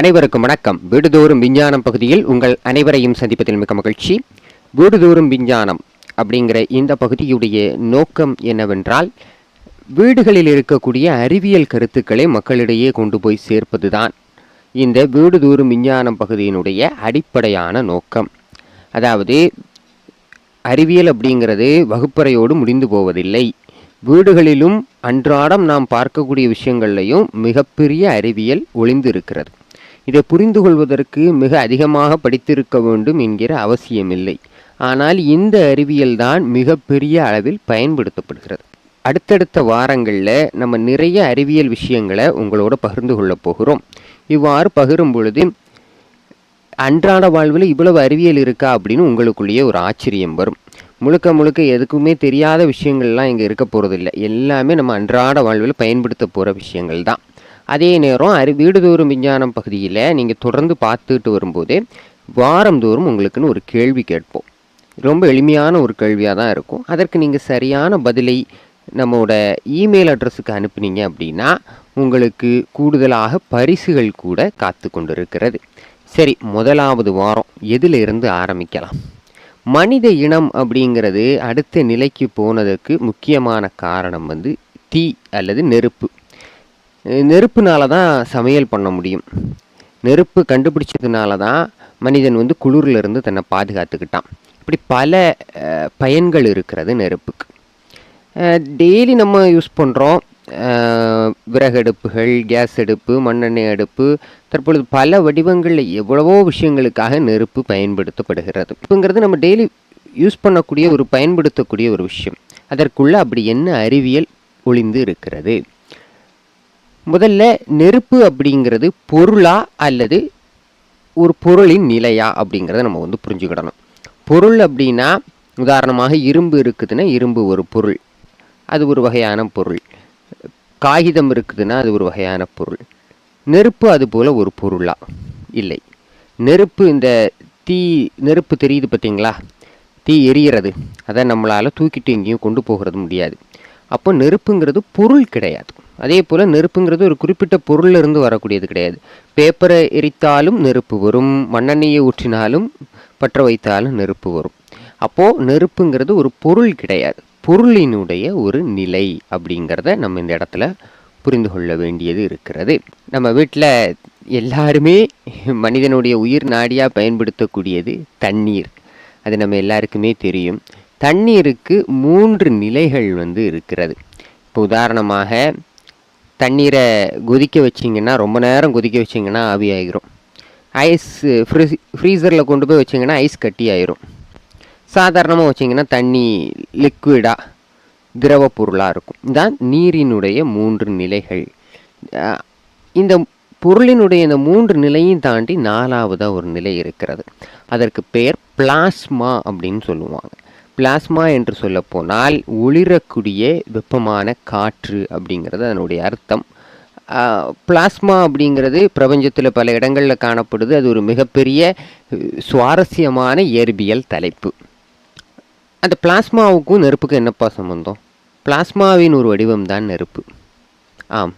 அனைவருக்கும் வணக்கம். வீடுதோறும் விஞ்ஞானம் பகுதியில் உங்கள் அனைவரையும் சந்திப்பதில் மிக மகிழ்ச்சி. வீடுதோறும் விஞ்ஞானம் அப்படிங்கிற இந்த பகுதியுடைய நோக்கம் என்னவென்றால் வீடுகளில் இருக்கக்கூடிய அறிவியல் கருத்துக்களை மக்களிடையே கொண்டு போய் சேர்ப்பதுதான் இந்த வீடுதோறும் விஞ்ஞானம் பகுதியினுடைய அடிப்படையான நோக்கம். அதாவது அறிவியல் அப்படிங்கிறது வகுப்பறையோடு முடிந்து போவதில்லை. வீடுகளிலும் அன்றாடம் நாம் பார்க்கக்கூடிய விஷயங்கள்லையும் மிகப்பெரிய அறிவியல் ஒளிந்து இருக்கிறது இதை புரிந்து கொள்வதற்கு மிக அதிகமாக படித்திருக்க வேண்டும் என்கிற அவசியமில்லை. ஆனால் இந்த அறிவியல் தான் மிகப்பெரிய அளவில் பயன்படுத்தப்படுகிறது. அடுத்தடுத்த வாரங்களில் நம்ம நிறைய அறிவியல் விஷயங்களை உங்களோட பகிர்ந்து கொள்ளப் போகிறோம். இவ்வாறு பகிரும் பொழுது அன்றாட வாழ்வில் இவ்வளவு அறிவியல் இருக்கா அப்படின்னு உங்களுக்குள்ளேயே ஒரு ஆச்சரியம் வரும். முழுக்க முழுக்க எதுக்குமே தெரியாத விஷயங்கள்லாம் இங்கே இருக்க போகிறதில்ல எல்லாமே நம்ம அன்றாட வாழ்வில் பயன்படுத்த போகிற விஷயங்கள் தான். அதே நேரம் அரு வீடுதோறும் விஞ்ஞானம் பகுதியில் நீங்கள் தொடர்ந்து பார்த்துட்டு வரும்போது வாரந்தோறும் உங்களுக்குன்னு ஒரு கேள்வி கேட்போம். ரொம்ப எளிமையான ஒரு கேள்வியாக தான் இருக்கும். அதற்கு நீங்கள் சரியான பதிலை நம்மளோட இமெயில் அட்ரஸுக்கு அனுப்புனீங்க அப்படின்னா உங்களுக்கு கூடுதலாக பரிசுகள் கூட காத்து கொண்டிருக்கிறது. சரி முதலாவது வாரம் எதிலிருந்து ஆரம்பிக்கலாம்? மனித இனம் அப்படிங்கிறது அடுத்த நிலைக்கு போனதுக்கு முக்கியமான காரணம் வந்து தீ அல்லது நெருப்பு. நெருப்புனால தான் சமையல் பண்ண முடியும். நெருப்பு கண்டுபிடிச்சதுனால தான் மனிதன் வந்து குளிர்லேருந்து தன்னை பாதுகாத்துக்கிட்டான். இப்படி பல பயன்கள் இருக்கிறது நெருப்புக்கு. டெய்லி நம்ம யூஸ் பண்ணுறோம் விறகடுப்புகள் கேஸ் அடுப்பு மண்ணெண்ணெய் அடுப்பு தற்பொழுது பல வடிவங்களில் எவ்வளவோ விஷயங்களுக்காக நெருப்பு பயன்படுத்தப்படுகிறது. இப்போங்கிறது நம்ம டெய்லி யூஸ் பண்ணக்கூடிய ஒரு பயன்படுத்தக்கூடிய ஒரு விஷயம். அதற்குள்ளே அப்படி என்ன அறிவியல் ஒளிந்து இருக்கிறது? முதல்ல நெருப்பு அப்படிங்கிறது பொருளா அல்லது ஒரு பொருளின் நிலையா அப்படிங்கிறத நம்ம வந்து புரிஞ்சுக்கிடணும். பொருள் அப்படின்னா உதாரணமாக இரும்பு இருக்குதுன்னா இரும்பு ஒரு பொருள். அது ஒரு வகையான பொருள். காகிதம் இருக்குதுன்னா அது ஒரு வகையான பொருள். நெருப்பு அது போல் ஒரு பொருளா? இல்லை. நெருப்பு இந்த தீ நெருப்பு தெரியுது பார்த்தீங்களா? தீ எரியிறது. அதை நம்மளால் தூக்கிட்டு எங்கேயும் கொண்டு போகிறது முடியாது. அப்போ நெருப்புங்கிறது பொருள் கிடையாது. அதே போல் நெருப்புங்கிறது ஒரு குறிப்பிட்ட பொருள்ல இருந்து வரக்கூடியது கிடையாது. பேப்பரை எரித்தாலும் நெருப்பு வரும் மண்ணெண்ணெயை ஊற்றினாலும் பற்ற வைத்தாலும் நெருப்பு வரும். அப்போது நெருப்புங்கிறது ஒரு பொருள் கிடையாது. பொருளினுடைய ஒரு நிலை அப்படிங்கிறத நம்ம இந்த இடத்துல புரிந்து கொள்ள வேண்டியது இருக்கிறது. நம்ம வீட்டில் எல்லாருமே மனிதனுடைய உயிர் நாடியாக பயன்படுத்தக்கூடியது தண்ணீர். அது நம்ம எல்லாருக்குமே தெரியும். தண்ணீருக்கு மூன்று நிலைகள் வந்து இருக்கிறது. இப்போ உதாரணமாக தண்ணீரை கொதிக்க வச்சிங்கன்னா ரொம்ப நேரம் கொதிக்க வச்சிங்கன்னா ஆவியாகிரும் ஐஸ் ஃப்ரீ ஃப்ரீசரில் கொண்டு போய் வச்சிங்கன்னா ஐஸ் கட்டி ஆயிரும். சாதாரணமாக வச்சிங்கன்னா தண்ணி லிக்விடாக திரவ பொருளாக இருக்கும். இதான் நீரினுடைய மூன்று நிலைகள். இந்த பொருளினுடைய இந்த மூன்று நிலையும் தாண்டி நாலாவதாக ஒரு நிலை இருக்கிறது. அதற்கு பெயர் பிளாஸ்மா அப்படின்னு சொல்லுவாங்க. பிளாஸ்மா என்று சொல்லப்போனால் ஒளிரக்கூடிய வெப்பமான காற்று அப்படிங்கிறது அதனுடைய அர்த்தம். பிளாஸ்மா அப்படிங்கிறது பிரபஞ்சத்தில் பல இடங்களில் காணப்படுது. அது ஒரு மிகப்பெரிய சுவாரஸ்யமான இயற்பியல் தலைப்பு. அந்த பிளாஸ்மாவுக்கும் நெருப்புக்கும் என்னப்பா சம்பந்தம்? பிளாஸ்மாவின் ஒரு வடிவம் தான் நெருப்பு. ஆம்.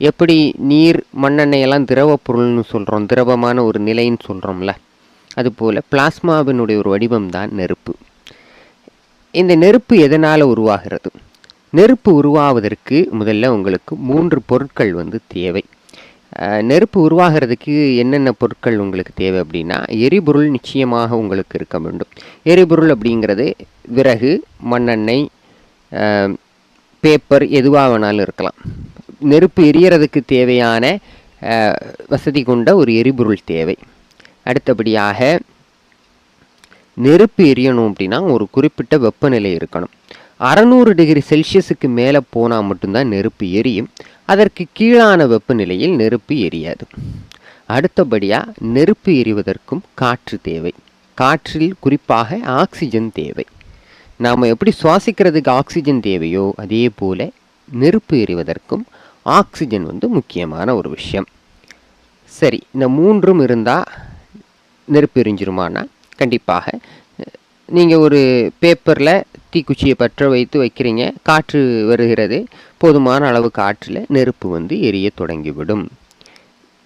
எப்படி நீர் மண்ணெண்ணெயெல்லாம் திரவ பொருள்னு சொல்கிறோம் திரவமான ஒரு நிலைன்னு சொல்கிறோம்ல அதுபோல் பிளாஸ்மாவினுடைய ஒரு வடிவம் தான் நெருப்பு. இந்த நெருப்பு எதனால் உருவாகிறது? நெருப்பு உருவாவதற்கு முதல்ல உங்களுக்கு மூன்று பொருட்கள் வந்து தேவை. நெருப்பு உருவாகிறதுக்கு என்னென்ன பொருட்கள் உங்களுக்கு தேவை அப்படின்னா எரிபொருள் நிச்சயமாக உங்களுக்கு இருக்க வேண்டும். எரிபொருள் அப்படிங்கிறது விறகு மண்ணெண்ணெய் பேப்பர் எதுவாக வேணாலும் இருக்கலாம். நெருப்பு எரியறதுக்கு தேவையான வசதி கொண்ட ஒரு எரிபொருள் தேவை. அடுத்தபடியாக நெருப்பு எரியணும் அப்படின்னா ஒரு குறிப்பிட்ட வெப்பநிலை இருக்கணும். அறநூறு டிகிரி செல்சியஸுக்கு மேலே போனால் மட்டும்தான் நெருப்பு எரியும். அதற்கு கீழான வெப்பநிலையில் நெருப்பு எரியாது. அடுத்தபடியாக நெருப்பு எரிவதற்கும் காற்று தேவை. காற்றில் குறிப்பாக ஆக்சிஜன் தேவை. நாம் எப்படி சுவாசிக்கிறதுக்கு ஆக்சிஜன் தேவையோ அதே போல் நெருப்பு எரிவதற்கும் ஆக்சிஜன் வந்து முக்கியமான ஒரு விஷயம். சரி இந்த மூன்றும் இருந்தால் நெருப்பு எரிஞ்சிருமானா? கண்டிப்பாக. நீங்கள் ஒரு பேப்பரில் தீக்குச்சியை பற்ற வைத்து வைக்கிறீங்க. காற்று வருகிறது. போதுமான அளவு காற்றில் நெருப்பு வந்து எரிய தொடங்கிவிடும்.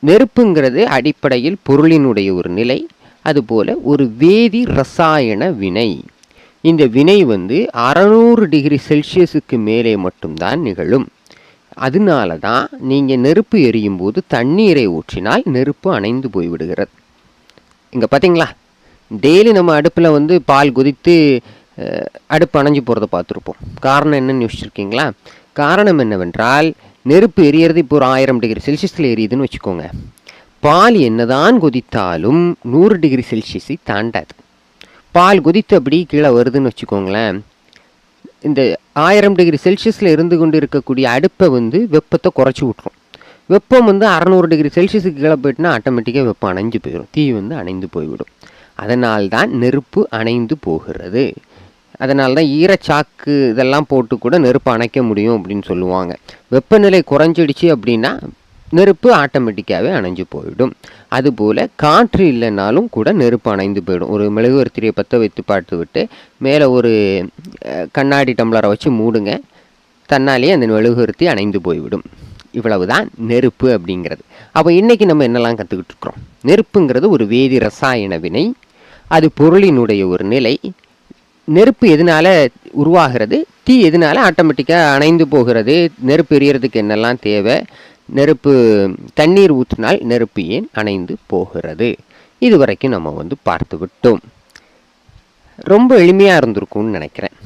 நெருப்புங்கிறது அடிப்படையில் பொருளினுடைய ஒரு நிலை அதுபோல் ஒரு வேதி ரசாயன வினை. இந்த வினை வந்து அறநூறு டிகிரி செல்சியஸுக்கு மேலே மட்டும்தான் நிகழும். அதனால தான் நீங்கள் நெருப்பு எரியும் போது தண்ணீரை ஊற்றினால் நெருப்பு அணைந்து போய்விடுகிறது. இங்கே பார்த்தீங்களா டெய்லி நம்ம அடுப்பில் வந்து பால் கொதித்து அடுப்பு அணைஞ்சு போகிறத பார்த்துருப்போம். காரணம் என்னன்னு யோசிச்சிருக்கீங்களா? காரணம் என்னவென்றால் நெருப்பு எரியறது இப்போ ஒரு ஆயிரம் டிகிரி செல்சியஸில் எரியுதுன்னு வச்சுக்கோங்க. பால் என்னதான் கொதித்தாலும் நூறு டிகிரி செல்சியஸை தாண்டாது. பால் கொதித்து அப்படி கீழே வருதுன்னு வச்சுக்கோங்களேன். இந்த ஆயிரம் டிகிரி செல்சியஸில் இருந்து கொண்டு இருக்கக்கூடிய அடுப்பை வந்து வெப்பத்தை குறைச்சி விட்ரும் வெப்பம் வந்து அறநூறு டிகிரி செல்சியஸுக்கு கீழே போயிட்டுனா ஆட்டோமேட்டிக்காக வெப்பம் அணைஞ்சு போயிடும் தீ வந்து அணைந்து போய்விடும். அதனால்தான் நெருப்பு அணைந்து போகிறது. அதனால தான் ஈரச்சாக்கு இதெல்லாம் போட்டு கூட நெருப்பு அணைக்க முடியும் அப்படின்னு சொல்லுவாங்க. வெப்பநிலை குறைஞ்சிடுச்சு அப்படின்னா நெருப்பு ஆட்டோமேட்டிக்காகவே அணைஞ்சு போயிடும். அதுபோல் காற்று இல்லைனாலும் கூட நெருப்பு அணைந்து போயிடும். ஒரு மெழுகுவர்த்தியை பற்ற வைத்து பார்த்து விட்டு மேலே ஒரு கண்ணாடி டம்ளரை வச்சு மூடுங்க. தன்னாலேயே அந்த மெழுகுவர்த்தி அணைந்து போய்விடும். இவ்வளவு தான் நெருப்பு அப்படிங்கிறது. அப்போ இன்றைக்கி நம்ம என்னெல்லாம் கற்றுக்கிட்டு இருக்கிறோம்? நெருப்புங்கிறது ஒரு வேதி ரசாயன வினை. அது பொருளினுடைய ஒரு நிலை. நெருப்பு எதனால உருவாகிறது? தீ எதனால ஆட்டோமேட்டிக்காக அணைந்து போகிறது? நெருப்பு எரியறதுக்கு என்னெல்லாம் தேவை? நெருப்பு தண்ணீர் ஊற்றினால் நெருப்பு ஏன் அணைந்து போகிறது? இது வரைக்கும் நம்ம வந்து பார்த்து விட்டோம். ரொம்ப எளிமையாக இருந்திருக்கும்னு நினைக்கிறேன்.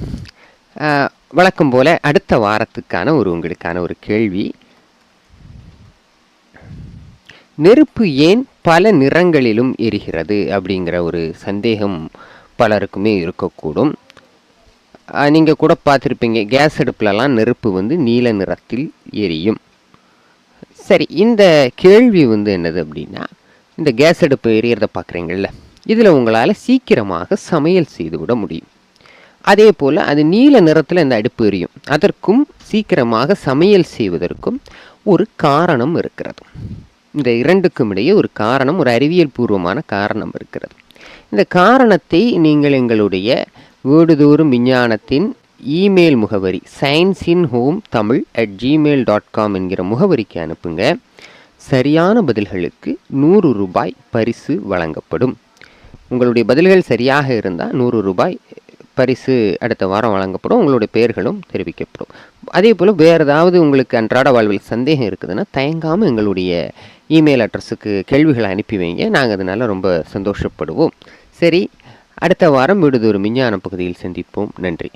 வழக்கம் போல் அடுத்த வாரத்துக்கான ஒரு உங்களுக்கான ஒரு கேள்வி. நெருப்பு ஏன் பல நிறங்களிலும் எரிகிறது அப்படிங்கிற ஒரு சந்தேகம் பலருக்குமே இருக்கக்கூடும். நீங்கள் கூட பார்த்துருப்பீங்க கேஸ் அடுப்புலலாம் நெருப்பு வந்து நீல நிறத்தில் எரியும். சரி இந்த கேள்வி வந்து என்னது அப்படின்னா இந்த கேஸ் அடுப்பு எரியறத பார்க்குறீங்கள்ல இதில் உங்களால் சீக்கிரமாக சமையல் செய்து விட முடியும். அதே போல் அது நீல நிறத்தில் இந்த அடுப்பு எரியும். அதற்கும் சீக்கிரமாக சமையல் செய்வதற்கும் ஒரு காரணம் இருக்கிறது. இந்த இரண்டுக்கும் இடையே ஒரு காரணம் ஒரு அறிவியல் பூர்வமான காரணம் இருக்கிறது. இந்த காரணத்தை நீங்கள் எங்களுடைய வீடுதோறும் விஞ்ஞானத்தின் இமெயில் முகவரி science in home Tamil at Gmail dot com என்கிற முகவரிக்கு அனுப்புங்க. சரியான பதில்களுக்கு நூறு ரூபாய் பரிசு வழங்கப்படும். உங்களுடைய பதில்கள் சரியாக இருந்தால் நூறு ரூபாய் பரிசு அடுத்த வாரம் வழங்கப்படும் உங்களுடைய பெயர்களும் தெரிவிக்கப்படும். அதே போல் வேறு ஏதாவது உங்களுக்கு அன்றாட வாழ்வில் சந்தேகம் இருக்குதுன்னா தயங்காமல் எங்களுடைய இமெயில் அட்ரஸுக்கு கேள்விகளை அனுப்பி வைங்க. நாங்கள் அதனால் ரொம்ப சந்தோஷப்படுவோம். சரி அடுத்த வாரம் விடுதொரு விஞ்ஞான பகுதியில் சந்திப்போம். நன்றி.